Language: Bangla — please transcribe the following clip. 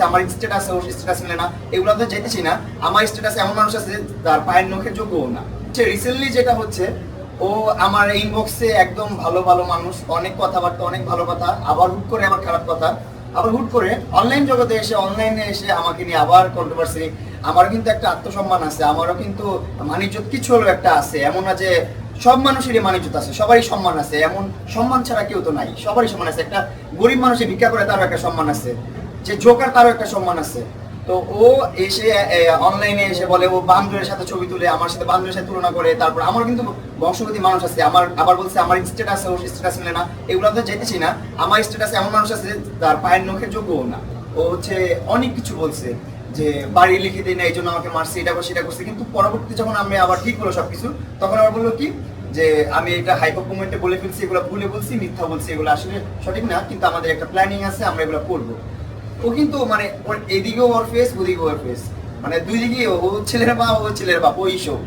বলছে আমার স্ট্যাটাস ওর স্ট্যাটাস মিলে না, এগুলো তো যেতেছি না। আমার স্ট্যাটাস এমন মানুষ আছে তার পায়ের নখের যোগ্যও না। সে রিসেন্টলি যেটা হচ্ছে, ও আমার ইনবক্সে একদম ভালো ভালো মানুষ, অনেক কথাবার্তা, অনেক ভালো কথা, আবার হুট করে আমার খারাপ কথা, আবার হুট করে অনলাইন জগতে এসে অনলাইনে এসে আমাকে নিয়ে আবার কন্ট্রোভার্সি আমারও কিন্তু একটা আত্মসম্মান আছে, আমারও কিন্তু মানিজ্যত কিছু হলেও একটা আছে, এমন না যে সব মানুষেরই মানিজ্যত আছে, সবারই সম্মান আছে, এমন সম্মান ছাড়া কেউ তো নাই, সবারই সম্মান আছে, একটা গরিব মানুষে ভিক্ষা করে তারও একটা সম্মান আছে। যে জোকার তারও একটা সম্মান আছে। তো ও এসে অনলাইনে এসে বলে, ও বান্ধবের সাথে ছবি তুলে, আমার সাথে বান্ধবের সাথে তুলনা করে, তারপর আমার কিন্তু বংশগতি মানুষ আছে, আমার, আবার বলছে আমার স্ট্যাটাস ওর স্ট্যাটাস মিলে না। এগুলো তো যেতেছি না। আমার স্ট্যাটাস এমন মানুষ আছে তার পায়ের নখের যোগ্যও না। ও হচ্ছে অনেক কিছু বলছে যে, বাড়ি লিখে দিই না, এই জন্য আমাকে মারছে, এটা করছে এটা করছে। কিন্তু পরবর্তী যখন আমি আবার ঠিক হলো সবকিছু, তখন আবার বলল কি যে, আমি এটা হাইপার মোমেন্টে বলে ফেলছি, এগুলো ভুলে বলছি, মিথ্যা বলছি, এগুলো আসলে সঠিক না। কিন্তু আমাদের একটা প্ল্যানিং আছে, আমরা এগুলো করব। ও কিন্তু মানে ওর এদিকেও ওর ফেস ওদিকেও ওর ফেস মানে দুই দিকে ও ছেলের বাপ, ও ছেলের বাপ, ওই সব।